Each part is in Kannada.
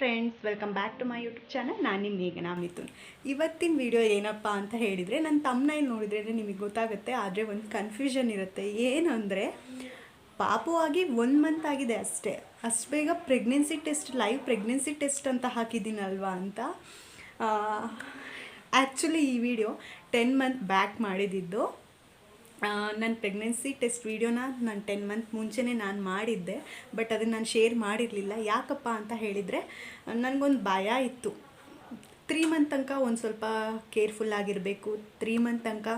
Friends welcome back to my YouTube channel ನಾನು ನಿಮ್ಮ ಮೇಘನಾ ಮಿಥುನ್. ಇವತ್ತಿನ ವಿಡಿಯೋ ಏನಪ್ಪ ಅಂತ ಹೇಳಿದರೆ ನನ್ನ ತಮ್ಮನೈಲ್ ನೋಡಿದ್ರೆ ನಿಮಗೆ ಗೊತ್ತಾಗುತ್ತೆ, ಆದರೆ ಒಂದು ಕನ್ಫ್ಯೂಷನ್ ಇರುತ್ತೆ. ಏನು ಅಂದರೆ ಪಾಪು ಆಗಿ ಒನ್ ಮಂತ್ ಆಗಿದೆ ಅಷ್ಟೇ. ಅಷ್ಟು ಬೇಗ pregnancy test live pregnancy test ಅಂತ ಹಾಕಿದ್ದೀನಲ್ವಾ ಅಂತ ಆ್ಯಕ್ಚುಲಿ ಈ ವಿಡಿಯೋ ಟೆನ್ ಮಂತ್ ಬ್ಯಾಕ್ ಮಾಡಿದ್ದು. ನನ್ನ ಪ್ರೆಗ್ನೆನ್ಸಿ ಟೆಸ್ಟ್ ವೀಡಿಯೋನ ನಾನು ಟೆನ್ ಮಂತ್ ಮುಂಚೆನೇ ನಾನು ಮಾಡಿದ್ದೆ ಬಟ್ ಅದನ್ನು ನಾನು ಶೇರ್ ಮಾಡಿರಲಿಲ್ಲ. ಯಾಕಪ್ಪ ಅಂತ ಹೇಳಿದರೆ, ನನಗೊಂದು ಭಯ ಇತ್ತು. ತ್ರೀ ಮಂತ್ ತನಕ ಒಂದು ಸ್ವಲ್ಪ ಕೇರ್ಫುಲ್ ಆಗಿರಬೇಕು. ತ್ರೀ ಮಂತ್ ತನಕ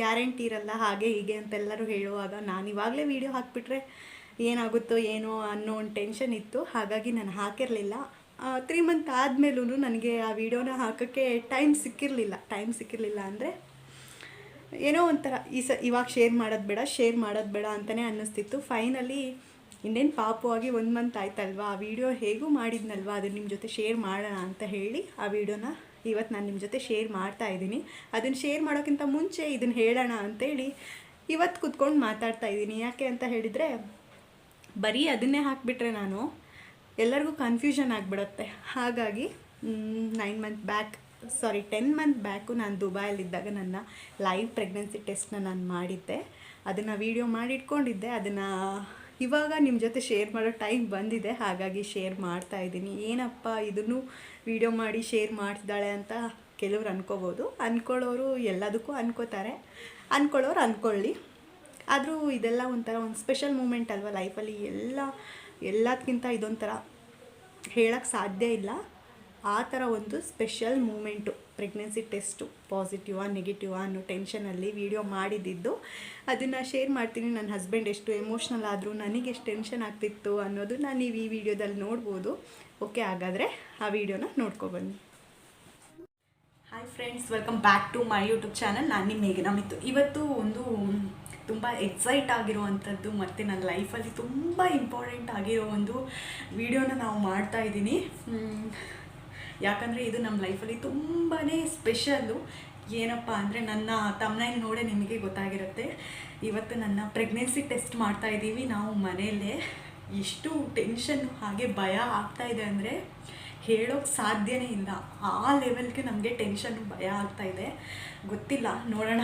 ಗ್ಯಾರಂಟಿ ಇರಲ್ಲ, ಹಾಗೆ ಹೀಗೆ ಅಂತೆಲ್ಲರೂ ಹೇಳುವಾಗ ನಾನು ಇವಾಗಲೇ ವೀಡಿಯೋ ಹಾಕಿಬಿಟ್ರೆ ಏನಾಗುತ್ತೋ ಏನೋ ಅನ್ನೋ ಒಂದು ಟೆನ್ಷನ್ ಇತ್ತು. ಹಾಗಾಗಿ ನಾನು ಹಾಕಿರಲಿಲ್ಲ. ತ್ರೀ ಮಂತ್ ಆದಮೇಲೂ ನನಗೆ ಆ ವಿಡಿಯೋನ ಹಾಕೋಕ್ಕೆ ಟೈಮ್ ಸಿಕ್ಕಿರಲಿಲ್ಲ. ಟೈಮ್ ಸಿಕ್ಕಿರಲಿಲ್ಲ ಅಂದರೆ ಏನೋ ಒಂಥರ ಈ ಸ ಇವಾಗ ಶೇರ್ ಮಾಡೋದು ಬೇಡ ಶೇರ್ ಮಾಡೋದು ಬೇಡ ಅಂತಲೇ ಅನ್ನಿಸ್ತಿತ್ತು. ಫೈನಲಿ ಇನ್ನೇನು ಪಾಪವಾಗಿ ಒಂದು ಮಂತ್ ಆಯ್ತಲ್ವಾ? ಆ ವಿಡಿಯೋ ಹೇಗೂ ಮಾಡಿದ್ನಲ್ವಾ? ಅದನ್ನು ನಿಮ್ಮ ಜೊತೆ ಶೇರ್ ಮಾಡೋಣ ಅಂತ ಹೇಳಿ ಆ ವಿಡಿಯೋನ ಇವತ್ತು ನಾನು ನಿಮ್ಮ ಜೊತೆ ಶೇರ್ ಮಾಡ್ತಾ ಇದ್ದೀನಿ. ಅದನ್ನು ಶೇರ್ ಮಾಡೋಕ್ಕಿಂತ ಮುಂಚೆ ಇದನ್ನು ಹೇಳೋಣ ಅಂತೇಳಿ ಇವತ್ತು ಕುತ್ಕೊಂಡು ಮಾತಾಡ್ತಾ ಇದ್ದೀನಿ. ಯಾಕೆ ಅಂತ ಹೇಳಿದರೆ, ಬರೀ ಅದನ್ನೇ ಹಾಕಿಬಿಟ್ರೆ ನಾನು ಎಲ್ಲರಿಗೂ ಕನ್ಫ್ಯೂಷನ್ ಆಗಿಬಿಡತ್ತೆ. ಹಾಗಾಗಿ nine month back sorry ten month back ನಾನು ದುಬೈಯಲ್ಲಿದ್ದಾಗ ನನ್ನ ಲೈವ್ ಪ್ರೆಗ್ನೆನ್ಸಿ ಟೆಸ್ಟ್ನ ನಾನು ಮಾಡಿದ್ದೆ. ಅದನ್ನು ವೀಡಿಯೋ ಮಾಡಿಟ್ಕೊಂಡಿದ್ದೆ. ಅದನ್ನು ಇವಾಗ ನಿಮ್ಮ ಜೊತೆ ಶೇರ್ ಮಾಡೋ ಟೈಮ್ ಬಂದಿದೆ. ಹಾಗಾಗಿ ಶೇರ್ ಮಾಡ್ತಾ ಇದ್ದೀನಿ. ಏನಪ್ಪ ಇದನ್ನು ವೀಡಿಯೋ ಮಾಡಿ ಶೇರ್ ಮಾಡ್ತಿದ್ದಾಳೆ ಅಂತ ಕೆಲವ್ರು ಅನ್ಕೋಬೋದು. ಅಂದ್ಕೊಳ್ಳೋರು ಎಲ್ಲದಕ್ಕೂ ಅನ್ಕೋತಾರೆ. ಅಂದ್ಕೊಳ್ಳೋರು ಅಂದ್ಕೊಳ್ಳಿ ಆದರೂ ಇದೆಲ್ಲ ಒಂಥರ ಒಂದು ಸ್ಪೆಷಲ್ ಮೂಮೆಂಟ್ ಅಲ್ವಾ ಲೈಫಲ್ಲಿ ಎಲ್ಲ ಎಲ್ಲದಕ್ಕಿಂತ ಇದೊಂಥರ ಹೇಳೋಕ್ಕೆ ಸಾಧ್ಯ ಇಲ್ಲ. ಆ ಥರ ಒಂದು ಸ್ಪೆಷಲ್ ಮೂಮೆಂಟು, ಪ್ರೆಗ್ನೆನ್ಸಿ ಟೆಸ್ಟು, ಪಾಸಿಟಿವಾ, ನೆಗೆಟಿವಾ ಅನ್ನೋ ಟೆನ್ಷನಲ್ಲಿ ವೀಡಿಯೋ ಮಾಡಿದ್ದಿದ್ದು ಅದನ್ನು ಶೇರ್ ಮಾಡ್ತೀನಿ, ನನ್ನ ಹಸ್ಬೆಂಡ್ ಎಷ್ಟು ಎಮೋಷ್ನಲ್ ಆದರೂ ನನಗೆ ಎಷ್ಟು ಟೆನ್ಷನ್ ಆಗ್ತಿತ್ತು ಅನ್ನೋದನ್ನ ನಾನು ನೀವು ಈ ವಿಡಿಯೋದಲ್ಲಿ ನೋಡ್ಬೋದು. ಓಕೆ, ಹಾಗಾದರೆ ಆ ವಿಡಿಯೋನ ನೋಡ್ಕೊಬನ್ನಿ. Hi friends welcome back to my YouTube channel ನಾನು ನಿಮ್ಮ ಮೇಘನಾ ಮಿತ್ತು. ಇವತ್ತು ಒಂದು ತುಂಬ ಎಕ್ಸೈಟ್ ಆಗಿರುವಂಥದ್ದು ಮತ್ತು ನನ್ನ ಲೈಫಲ್ಲಿ ತುಂಬ ಇಂಪಾರ್ಟೆಂಟ್ ಆಗಿರೋ ಒಂದು ವಿಡಿಯೋನ ನಾವು ಮಾಡ್ತಾ ಇದ್ದೀನಿ. ಯಾಕಂದರೆ ಇದು ನಮ್ಮ ಲೈಫಲ್ಲಿ ತುಂಬಾ ಸ್ಪೆಷಲ್ಲು. ಏನಪ್ಪ ಅಂದರೆ ನನ್ನ ತಮ್ಮನಾಗಿ ನೋಡೇ ನಿಮಗೆ ಗೊತ್ತಾಗಿರುತ್ತೆ. ಇವತ್ತು ನನ್ನ ಪ್ರೆಗ್ನೆನ್ಸಿ ಟೆಸ್ಟ್ ಮಾಡ್ತಾ ಇದ್ದೀವಿ ನಾವು ಮನೆಯಲ್ಲೇ. ಎಷ್ಟು ಟೆನ್ಷನ್ ಹಾಗೆ ಭಯ ಆಗ್ತಾ ಇದೆ ಅಂದರೆ ಹೇಳೋಕ್ಕೆ ಸಾಧ್ಯನೇ ಇಲ್ಲ. ಆ ಲೆವೆಲ್ಗೆ ನಮಗೆ ಟೆನ್ಷನ್ ಭಯ ಆಗ್ತಾ ಇದೆ. ಗೊತ್ತಿಲ್ಲ, ನೋಡೋಣ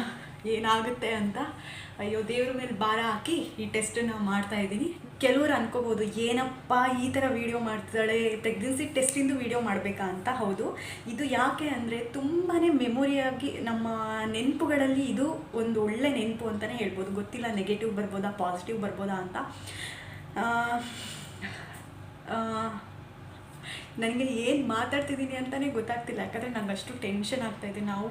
ಏನಾಗುತ್ತೆ ಅಂತ. ಅಯ್ಯೋ, ದೇವ್ರ ಮೇಲೆ ಭಾರ ಹಾಕಿ ಈ ಟೆಸ್ಟನ್ನು ಮಾಡ್ತಾ ಇದ್ದೀನಿ. ಕೆಲವರು ಅನ್ಕೋಬೋದು, ಏನಪ್ಪ ಈ ಥರ ವೀಡಿಯೋ ಮಾಡ್ತಾಳೆ ಪ್ರೆಗ್ನೆನ್ಸಿ ಟೆಸ್ಟಿಂದು ವೀಡಿಯೋ ಮಾಡಬೇಕಾ? ಅಂತ ಹೌದು. ಇದು ಯಾಕೆ ಅಂದರೆ ತುಂಬಾ ಮೆಮೊರಿಯಾಗಿ ನಮ್ಮ ನೆನಪುಗಳಲ್ಲಿ ಇದು ಒಂದು ಒಳ್ಳೆ ನೆನಪು ಅಂತಲೇ ಹೇಳ್ಬೋದು. ಗೊತ್ತಿಲ್ಲ ನೆಗೆಟಿವ್ ಬರ್ಬೋದಾ ಪಾಸಿಟಿವ್ ಬರ್ಬೋದಾ ಅಂತ. ನನಗೆ ಏನು ಮಾತಾಡ್ತಿದ್ದೀನಿ ಅಂತಲೇ ಗೊತ್ತಾಗ್ತಿಲ್ಲ. ಯಾಕಂದರೆ ನಂಗೆ ಅಷ್ಟು ಟೆನ್ಷನ್ ಆಗ್ತಾಯಿದೆ ನಾವು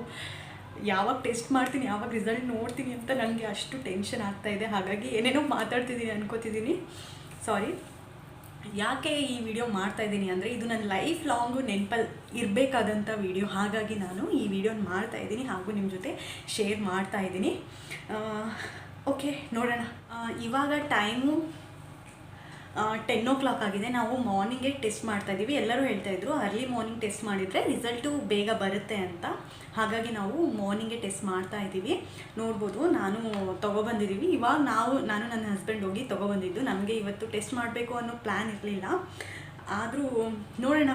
ಯಾವಾಗ ಟೆಸ್ಟ್ ಮಾಡ್ತೀನಿ, ಯಾವಾಗ ರಿಸಲ್ಟ್ ನೋಡ್ತೀನಿ ಅಂತ ನನಗೆ ಅಷ್ಟು ಟೆನ್ಷನ್ ಆಗ್ತಾ ಇದೆ. ಹಾಗಾಗಿ ಏನೇನೋ ಮಾತಾಡ್ತಿದ್ದೀನಿ ಅನ್ಕೋತಿದ್ದೀನಿ. ಸಾರಿ ಯಾಕೆ ಈ ವಿಡಿಯೋ ಮಾಡ್ತಾ ಇದ್ದೀನಿ ಅಂದರೆ ಇದು ನನ್ನ ಲೈಫ್ ಲಾಂಗು ನೆನಪಲ್ಲಿ ಇರಬೇಕಾದಂಥ ವಿಡಿಯೋ ಹಾಗಾಗಿ ನಾನು ಈ ವಿಡಿಯೋನ ಮಾಡ್ತಾ ಇದ್ದೀನಿ ಹಾಗೂ ನಿಮ್ಮ ಜೊತೆ ಶೇರ್ ಮಾಡ್ತಾ ಇದ್ದೀನಿ. ಓಕೆ ನೋಡೋಣ. ಇವಾಗ ಟೈಮು ಟೆನ್ ಓ ಕ್ಲಾಕ್ ಆಗಿದೆ. ನಾವು ಮಾರ್ನಿಂಗೇ ಟೆಸ್ಟ್ ಮಾಡ್ತಾ ಇದ್ದೀವಿ ಎಲ್ಲರೂ ಹೇಳ್ತಾ ಇದ್ರು ಅರ್ಲಿ ಮಾರ್ನಿಂಗ್ ಟೆಸ್ಟ್ ಮಾಡಿದರೆ ರಿಸಲ್ಟು ಬೇಗ ಬರುತ್ತೆ ಅಂತ. ಹಾಗಾಗಿ ನಾವು ಮಾರ್ನಿಂಗೇ ಟೆಸ್ಟ್ ಮಾಡ್ತಾ ಇದ್ದೀವಿ ನೋಡ್ಬೋದು, ನಾನು ತೊಗೊಬಂದಿದ್ದೀವಿ ಇವಾಗ ನಾವು, ನಾನು ನನ್ನ ಹಸ್ಬೆಂಡ್ ಹೋಗಿ ತೊಗೊಬಂದಿದ್ದು ನಮಗೆ ಇವತ್ತು ಟೆಸ್ಟ್ ಮಾಡಬೇಕು ಅನ್ನೋ ಪ್ಲ್ಯಾನ್ ಇರಲಿಲ್ಲ. ಆದರೂ ನೋಡೋಣ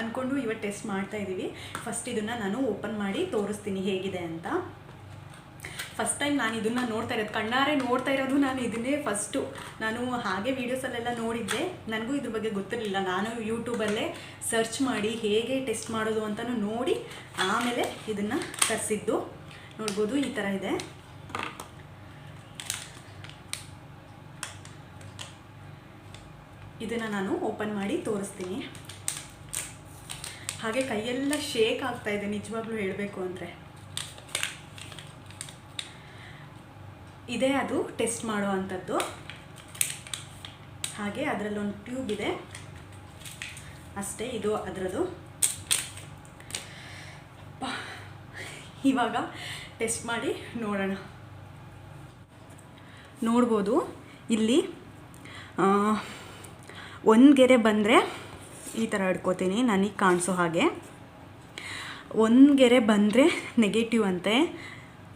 ಅಂದ್ಕೊಂಡು ಇವತ್ತು ಟೆಸ್ಟ್ ಮಾಡ್ತಾ ಇದ್ದೀವಿ ಫಸ್ಟ್ ಇದನ್ನು ನಾನು ಓಪನ್ ಮಾಡಿ ತೋರಿಸ್ತೀನಿ ಹೇಗಿದೆ ಅಂತ. ಫಸ್ಟ್ ಟೈಮ್ ನಾನು ಇದನ್ನು ನೋಡ್ತಾ ಇರೋದು. ಕಣ್ಣಾರೆ ನೋಡ್ತಾ ಇರೋದು ನಾನು ಇದನ್ನೇ ಫಸ್ಟು ನಾನು ಹಾಗೆ ವೀಡಿಯೋಸಲ್ಲೆಲ್ಲ ನೋಡಿದ್ದೆ. ನನಗೂ ಇದ್ರ ಬಗ್ಗೆ ಗೊತ್ತಿರಲಿಲ್ಲ. ನಾನು ಯೂಟ್ಯೂಬಲ್ಲೇ ಸರ್ಚ್ ಮಾಡಿ ಹೇಗೆ ಟೆಸ್ಟ್ ಮಾಡೋದು ಅಂತಲೂ ನೋಡಿ ಆಮೇಲೆ ಇದನ್ನು ತರಿಸಿದ್ದು. ನೋಡ್ಬೋದು, ಈ ಥರ ಇದೆ. ಇದನ್ನು ನಾನು ಓಪನ್ ಮಾಡಿ ತೋರಿಸ್ತೀನಿ. ಹಾಗೆ ಕೈಯೆಲ್ಲ ಶೇಕ್ ಆಗ್ತಾ ಇದೆ, ನಿಜವಾಗ್ಲೂ ಹೇಳಬೇಕು ಅಂದರೆ. ಇದೇ ಅದು ಟೆಸ್ಟ್ ಮಾಡೋ ಅಂಥದ್ದು ಹಾಗೆ ಅದರಲ್ಲೊಂದು ಟ್ಯೂಬ್ ಇದೆ. ಅಷ್ಟೇ ಇದು ಅದರದ್ದು. ಇವಾಗ ಟೆಸ್ಟ್ ಮಾಡಿ ನೋಡೋಣ. ನೋಡ್ಬೋದು, ಇಲ್ಲಿ ಒಂದು ಗೆರೆ ಬಂದರೆ ಈ ಥರ ಹಿಡ್ಕೋತೀನಿ ನನಗೆ ಕಾಣಿಸೋ ಹಾಗೆ. ಒಂದು ಗೆರೆ ಬಂದರೆ ನೆಗೆಟಿವ್ ಅಂತೆ.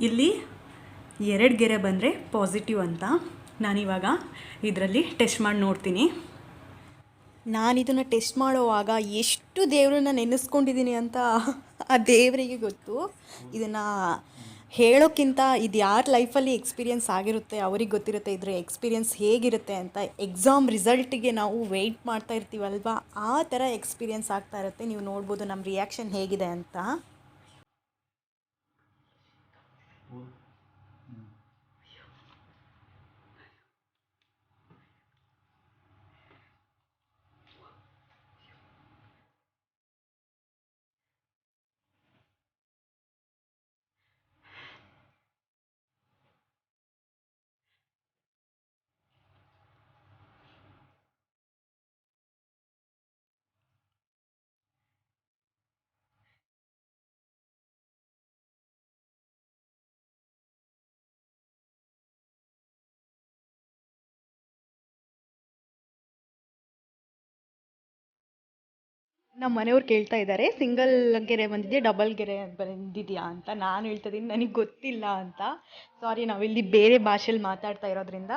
ಇಲ್ಲಿ ಎರಡು ಗೆರೆ ಬಂದರೆ ಪಾಸಿಟಿವ್ ಅಂತ. ನಾನಿವಾಗ ಇದರಲ್ಲಿ ಟೆಸ್ಟ್ ಮಾಡಿ ನೋಡ್ತೀನಿ. ನಾನು ಇದನ್ನು ಟೆಸ್ಟ್ ಮಾಡೋವಾಗ ಎಷ್ಟು ದೇವ್ರನ್ನ ನೆನೆಸ್ಕೊಂಡಿದ್ದೀನಿ ಅಂತ ಆ ದೇವರಿಗೆ ಗೊತ್ತು. ಇದನ್ನು ಹೇಳೋಕ್ಕಿಂತ ಇದು ಯಾರ ಲೈಫಲ್ಲಿ ಎಕ್ಸ್ಪೀರಿಯನ್ಸ್ ಆಗಿರುತ್ತೆ, ಅವ್ರಿಗೆ ಗೊತ್ತಿರುತ್ತೆ, ಇದ್ರ ಎಕ್ಸ್ಪೀರಿಯನ್ಸ್ ಹೇಗಿರುತ್ತೆ ಅಂತ ಎಕ್ಸಾಮ್ ರಿಸಲ್ಟಿಗೆ ನಾವು ವೆಯ್ಟ್ ಮಾಡ್ತಾ ಇರ್ತೀವಲ್ವ? ಆ ಥರ ಎಕ್ಸ್ಪೀರಿಯನ್ಸ್ ಆಗ್ತಾ ಇರುತ್ತೆ. ನೀವು ನೋಡ್ಬೋದು ನಮ್ಮ ರಿಯಾಕ್ಷನ್ ಹೇಗಿದೆ ಅಂತ. ನಮ್ಮ ಮನೆಯವ್ರು ಕೇಳ್ತಾ ಇದ್ದಾರೆ, ಸಿಂಗಲ್ ಗೆರೆ ಬಂದಿದೆಯಾ, ಡಬಲ್ ಗೆರೆ ಬಂದಿದೆಯಾ? ಅಂತ ನಾನು ಹೇಳ್ತಾ ಇದ್ದೀನಿ, ನನಗೆ ಗೊತ್ತಿಲ್ಲ ಅಂತ. ಸಾರಿ ನಾವಿಲ್ಲಿ ಬೇರೆ ಭಾಷೆಯಲ್ಲಿ ಮಾತಾಡ್ತಾ ಇರೋದ್ರಿಂದ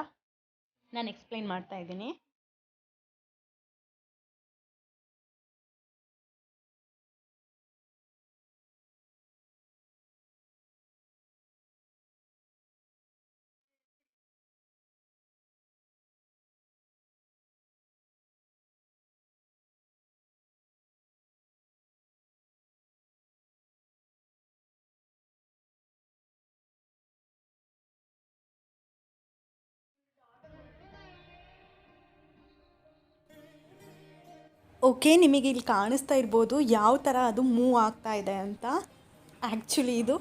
ನಾನು ಎಕ್ಸ್ಪ್ಲೈನ್ ಮಾಡ್ತಾ ಇದ್ದೀನಿ. ಓಕೆ, ನಿಮಗೆ ಇಲ್ಲಿ ಕಾಣಿಸ್ತಾ ಇರ್ಬೋದು ಯಾವ ಥರ ಅದು ಮೂವ್ ಆಗ್ತಾ ಇದೆ ಅಂತ. ಆ್ಯಕ್ಚುಲಿ ಇದು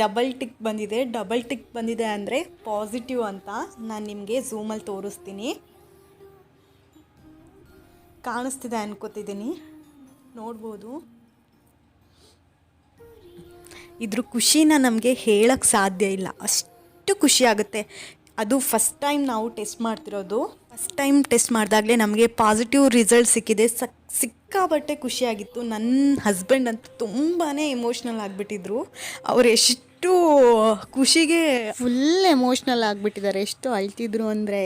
ಡಬಲ್ ಟಿಕ್ ಬಂದಿದೆ. ಡಬಲ್ ಟಿಕ್ ಬಂದಿದೆ ಅಂದರೆ ಪಾಸಿಟಿವ್ ಅಂತ ನಾನು ನಿಮಗೆ ಝೂಮಲ್ಲಿ ತೋರಿಸ್ತೀನಿ. ಕಾಣಿಸ್ತಿದೆ ಅನ್ಕೋತಿದ್ದೀನಿ. ನೋಡ್ಬೋದು. ಇದ್ರ ಖುಷಿನ ನಮಗೆ ಹೇಳಕ್ಕೆ ಸಾಧ್ಯ ಇಲ್ಲ. ಅಷ್ಟು ಖುಷಿ ಆಗುತ್ತೆ. ಅದು ಫಸ್ಟ್ ಟೈಮ್ ನಾವು ಟೆಸ್ಟ್ ಮಾಡ್ತಿರೋದು. ಫಸ್ಟ್ ಟೈಮ್ ಟೆಸ್ಟ್ ಮಾಡಿದಾಗಲೇ ನಮಗೆ ಪಾಸಿಟಿವ್ ರಿಸಲ್ಟ್ ಸಿಕ್ಕಿದೆ. ಸಕ್ ಸಿಕ್ಕಾಬಟ್ಟೆ ಖುಷಿಯಾಗಿತ್ತು. ನನ್ನ ಹಸ್ಬೆಂಡ್ ಅಂತೂ ತುಂಬಾ ಎಮೋಷ್ನಲ್ ಆಗಿಬಿಟ್ಟಿದ್ರು. ಅವ್ರು ಎಷ್ಟು ಖುಷಿಗೆ ಫುಲ್ ಎಮೋಷ್ನಲ್ ಆಗಿಬಿಟ್ಟಿದ್ದಾರೆ. ಎಷ್ಟು ಅಳ್ತಿದ್ರು ಅಂದರೆ.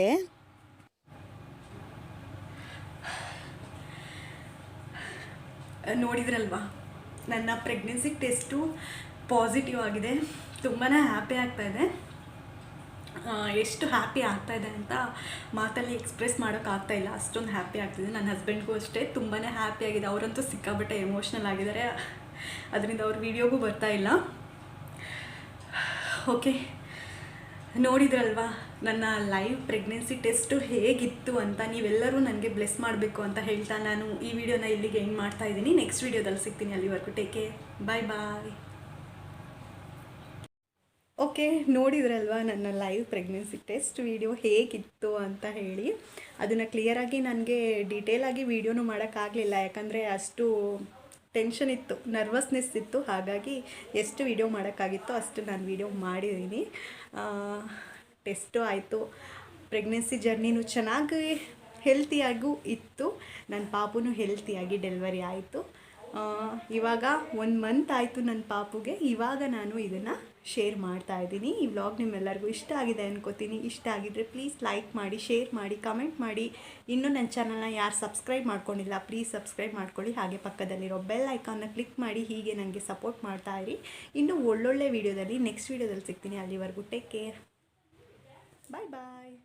ನೋಡಿದ್ರಲ್ವಾ? ನನ್ನ ಪ್ರೆಗ್ನೆನ್ಸಿ ಟೆಸ್ಟು ಪಾಸಿಟಿವ್ ಆಗಿದೆ. ತುಂಬಾ ಹ್ಯಾಪಿ ಆಗ್ತಾಯಿದೆ ಎಷ್ಟು ಹ್ಯಾಪಿ ಆಗ್ತಾಯಿದೆ ಅಂತ ಮಾತಲ್ಲಿ ಎಕ್ಸ್ಪ್ರೆಸ್ ಮಾಡೋಕ್ಕಾಗ್ತಾ ಇಲ್ಲ. ಅಷ್ಟೊಂದು ಹ್ಯಾಪಿ ಆಗ್ತಿದೆ. ನನ್ನ ಹಸ್ಬೆಂಡ್ಗೂ ಅಷ್ಟೇ. ತುಂಬಾ ಹ್ಯಾಪಿ ಆಗಿದೆ. ಅವರಂತೂ ಸಿಕ್ಕಾಬಟ್ಟೆ ಎಮೋಷ್ನಲ್ ಆಗಿದ್ದಾರೆ. ಅದರಿಂದ ಅವ್ರ ವೀಡಿಯೋಗೂ ಬರ್ತಾ ಇಲ್ಲ. ಓಕೆ ನೋಡಿದ್ರಲ್ವಾ, ನನ್ನ ಲೈವ್ ಪ್ರೆಗ್ನೆನ್ಸಿ ಟೆಸ್ಟು ಹೇಗಿತ್ತು ಅಂತ ನೀವೆಲ್ಲರೂ ನನಗೆ ಬ್ಲೆಸ್ ಮಾಡಬೇಕು ಅಂತ ಹೇಳ್ತಾ ನಾನು ಈ ವಿಡಿಯೋನ ಇಲ್ಲಿಗೆ ಎಂಡ್ ಮಾಡ್ತಾ ಇದ್ದೀನಿ. ನೆಕ್ಸ್ಟ್ ವಿಡಿಯೋದಲ್ಲಿ ಸಿಗ್ತೀನಿ ಅಲ್ಲಿವರೆಗೂ. ಟೇಕೆ ಬಾಯ್ ಬಾಯ್ ಓಕೆ, ನೋಡಿದ್ರಲ್ವಾ ನನ್ನ ಲೈವ್ ಪ್ರೆಗ್ನೆನ್ಸಿ ಟೆಸ್ಟ್ ವಿಡಿಯೋ ಹೇಗಿತ್ತು ಅಂತ ಹೇಳಿ. ಅದನ್ನು ಕ್ಲಿಯರಾಗಿ ನನಗೆ ಡೀಟೇಲಾಗಿ ವೀಡಿಯೋನು ಮಾಡೋಕ್ಕಾಗಲಿಲ್ಲ ಯಾಕಂದರೆ ಅಷ್ಟು ಟೆನ್ಷನ್ ಇತ್ತು ನರ್ವಸ್ನೆಸ್ ಇತ್ತು. ಹಾಗಾಗಿ ಎಷ್ಟು ವೀಡಿಯೋ ಮಾಡೋಕ್ಕಾಗಿತ್ತೋ ಅಷ್ಟು ನಾನು ವೀಡಿಯೋ ಮಾಡಿದ್ದೀನಿ ಟೆಸ್ಟು ಆಯಿತು. ಪ್ರೆಗ್ನೆನ್ಸಿ ಜರ್ನಿನೂ ಚೆನ್ನಾಗಿ ಹೆಲ್ತಿಯಾಗೂ ಇತ್ತು. ನನ್ನ ಪಾಪುನು ಹೆಲ್ತಿಯಾಗಿ ಡೆಲಿವರಿ ಆಯಿತು. ಇವಾಗ ಒಂದು ಮಂತ್ ಆಯಿತು ನನ್ನ ಪಾಪುಗೆ. ಇವಾಗ ನಾನು ಇದನ್ನು ಶೇರ್ ಮಾಡ್ತಾ ಇದ್ದೀನಿ. ಈ ವ್ಲಾಗ್ ನಿಮ್ಮೆಲ್ಲರಿಗೂ ಇಷ್ಟ ಆಗಿದೆ ಅನ್ಕೋತೀನಿ. ಇಷ್ಟ ಆಗಿದ್ರೆ ಪ್ಲೀಸ್ ಲೈಕ್ ಮಾಡಿ ಶೇರ್ ಮಾಡಿ ಕಮೆಂಟ್ ಮಾಡಿ. ಇನ್ನೂ ನನ್ನ ಚಾನಲ್ನ ಯಾರು ಸಬ್ಸ್ಕ್ರೈಬ್ ಮಾಡ್ಕೊಂಡಿಲ್ಲ ಪ್ಲೀಸ್ ಸಬ್ಸ್ಕ್ರೈಬ್ ಮಾಡ್ಕೊಳ್ಳಿ. ಹಾಗೆ ಪಕ್ಕದಲ್ಲಿರೋ ಬೆಲ್ ಐಕಾನ್ನ ಕ್ಲಿಕ್ ಮಾಡಿ, ಹೀಗೆ ನನಗೆ ಸಪೋರ್ಟ್ ಮಾಡ್ತಾ ಇರಿ. ಇನ್ನೂ ಒಳ್ಳೊಳ್ಳೆ ವೀಡಿಯೋದಲ್ಲಿ ನೆಕ್ಸ್ಟ್ ವೀಡಿಯೋದಲ್ಲಿ ಸಿಗ್ತೀನಿ. ಅಲ್ಲಿವರೆಗೂ ಟೇಕ್ ಕೇರ್ ಬಾಯ್ ಬಾಯ್